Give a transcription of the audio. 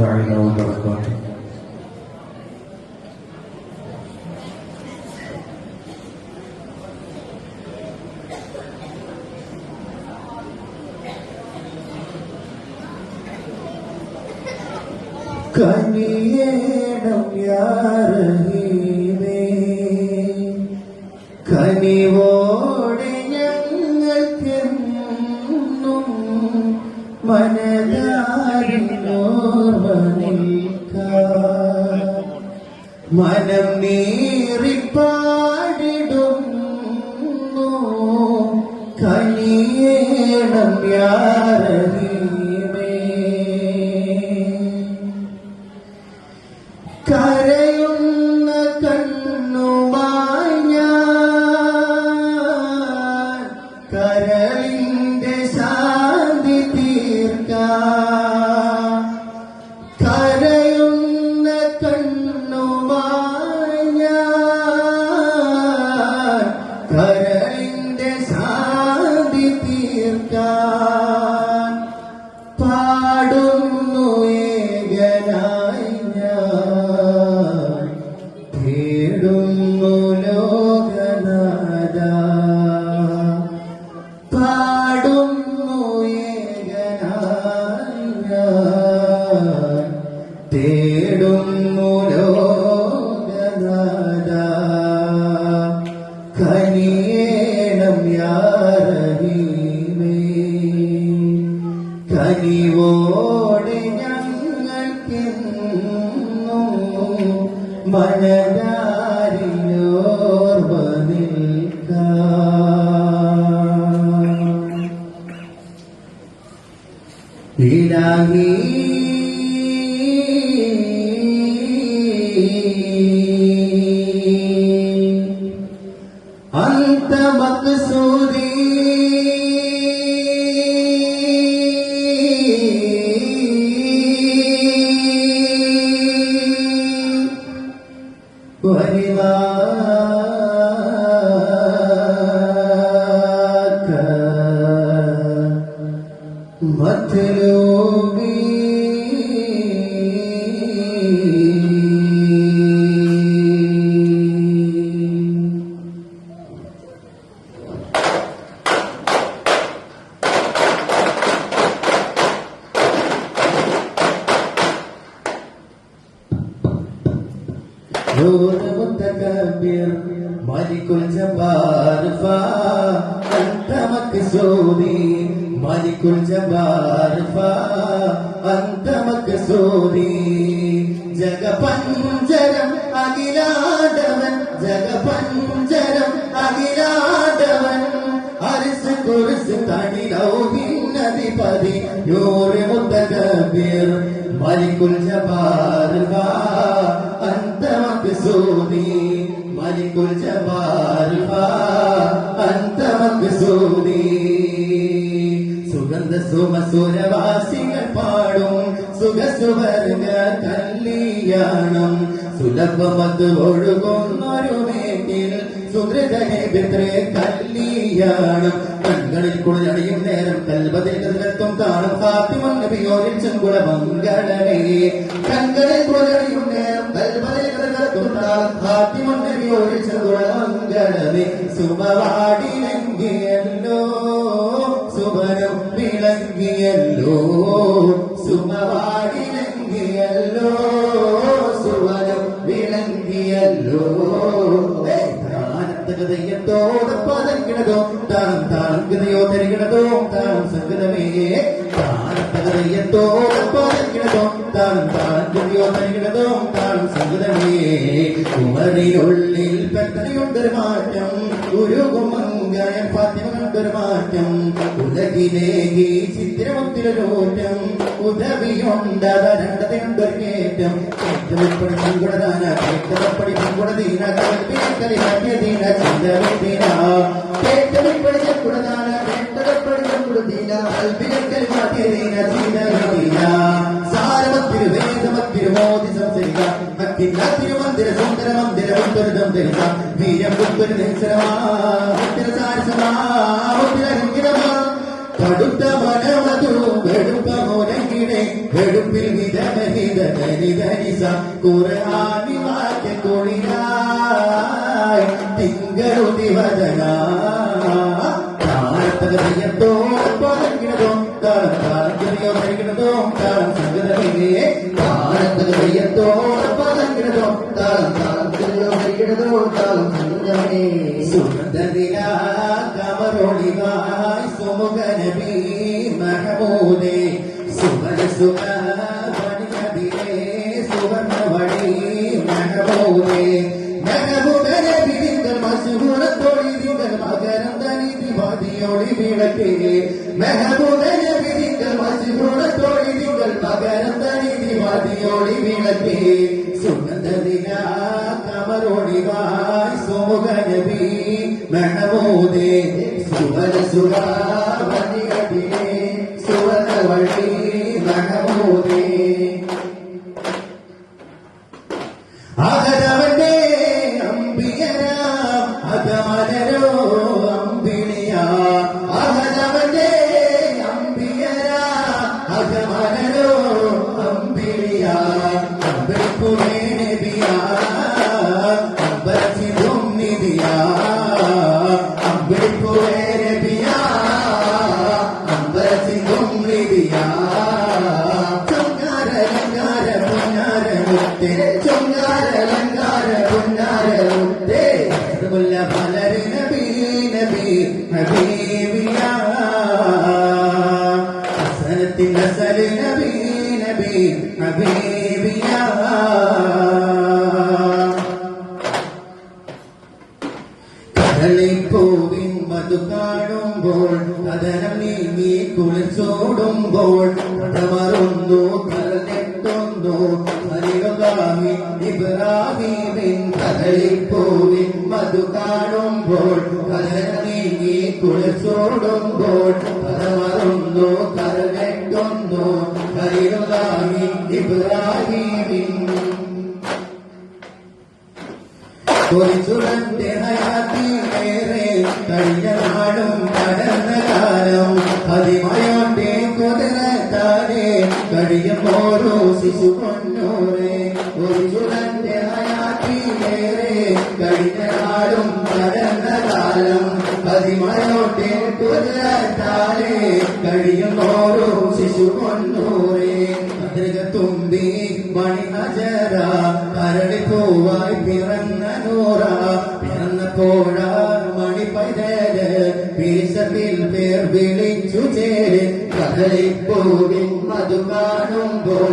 الله وبركاته கனியேடம் யாரகிமே கனிவோ മനം നീറിപ്പാടിടുന്നു കനിയേണം യാരീമേ കരയുന്ന കണ്ണുമായി ഞാൻ കരളിന്റെ ശാന്തി തീർക്കാം. തേടുന്നു ലോകനാഥ. കനിയേണം യാറഹീമേ കനിവോടെ ഞങ്ങൾക്കെന്നും മനതാരിലോർവ Purila دون متكبر ملك الجبار فا أنت مكسودي ملك الجبار فا أنت مكسودي جگ پنجرم أجلادمن جگ پنجرم അന്ത മക്സൂദി മലിക്കുൽ ജബാർ അന്ത മക്സൂദി സുഗന്ധ സുമസുരവാസികൾ പാടും സുഖസുവർഗ കല്യാണം. സുലഭമത് ഒഴുകുന്നൊരു മേട്ടിൽ പിത്രേ കല്യാണം കണ്ണുകളിൽ കുളിരണിയും നേരം കൽബതിൽ കതിലെത്തും കാണും ഫാത്തിമ നബിയോരിൽ ചെങ്കുള മംഗളമേ. കണ്ണുകളിൽ കുളിരണിയും നേരം കൽബതിൽ കതിലെത്തും കാണും ഫാത്തിമ നബിയോരിൽ ചെങ്കുള മംഗളമേ. സുമവാടിലെങ്കിയല്ലോ താനത്തകതയ്യത്തോടെ പതക്കിടതോ താനം താനം ഗതയോ തരികിടതോ താനം സംഗതമേ താനത്തകതയ്യത്തോടെ പതക്കിടതോ താനം താനം ഗതയോ തരികിടതോ താനം സംഗതമേ കുമറിനുള്ളിൽ പെട്ടയുണ്ടൊരു മാറ്റം. ഉരുകുമങ്കയം ഫാത്തിമ കണ്ടൊരു മാറ്റം ഉലകിലേക്ക് ചിത്രമൊത്തിലൊരോറ്റം ഉദവിയുണ്ടതരണ്ടതയുണ്ടൊരു കയറ്റം பத்தலப்படி குங்குடதான பத்தலப்படி குங்குடதீன கல்பீத்தலை கல்யதீன சந்தவிதீன பேத்தலப்படி குங்குடதான பேத்தலப்படி குங்குடதீன வீரம் புத்தர் நெஞ்சரமா உத்திர சாரசமா കടുത്ത മനമതും വെടുപ്പ മുരങ്ങിടെ വെടുപ്പിൽ വിധമനിത ധനിധനിസ കുറഹാനി വാക്യ കൊളിനായി തിങ്കളുതി വദന താഴത്തകതോ പലകിടതോ താളം ചെറിയോ ധരിക്കണതോ താളം സംഗതമില്ലേ താഴത്തകതോ പലകിടതോ താളം ചെറിയോ ധരിക്കണതോ താളം സംഗതമേ മഹമൂദേ സുവന സുഖ വണികതിലേ സുവർണ വഴി തിങ്കൾ മസുഹൂറത്തൊളി തിങ്കൾ മകരം തനിതി വാദിയോളി വിളക്കേ. മസുഹൂറത്തൊളി തിങ്കൾ മകരം തനിതി വാദിയോളി വിളക്കേ. സുഗന്ധനില കമറൊളിവായി സുമുഖനബി മെഹമൂദേ സുവന സുഖ അകരവന്റെ അമ്പിയരാം അകമലരോ അമ്പിളിയ അകരവന്റെ അമ്പിയരാ അകമലരോ അമ്പിളിയ അമ്പൽപ്പുമേ നബിയ അമ്പലത്തിലും നിധിയ അമ്പൽപ്പുമേ നബിയ അമ്പലത്തിലും നിധിയ ചൊങ്കാര ലങ്കാര പൊന്നാര മുത്തേ ചൊങ്കാര ഹരികാമി ഇബ്രാഹിമിൻ കടലിപ്പൂവിൻ മധു കാണുമ്പോൾ കഥനം തുളച്ചോടുമ്പോൾ കഥമറുന്നു കരകെട്ടുന്നു. ഹരികാമി ഇബ്രാഹിമിൻ. കൊറിച്ചുടന്റെ ഹയാത്തിലേറെ കഴിഞ്ഞ നാടും ശിശു കൊന്നോരെ കൊറിച്ചുടന്റെ ഹയാത്തിലേറെ കഴിഞ്ഞ നാടും കടന്ന കാലം അതിമയോന്റെ കുതിരത്താരെ കഴിയും ശിശു കൊന്നോരെ തുമ്പി മണി അജര കരടി പൂവായി പിറന്ന നൂറ പിറന്നപ്പോഴ മണി പൈതൽ പിരിശത്തിൽ പേർ വിളിച്ചു ചേര്. കദളിപ്പൂവിൻ മധു കാണുമ്പോൾ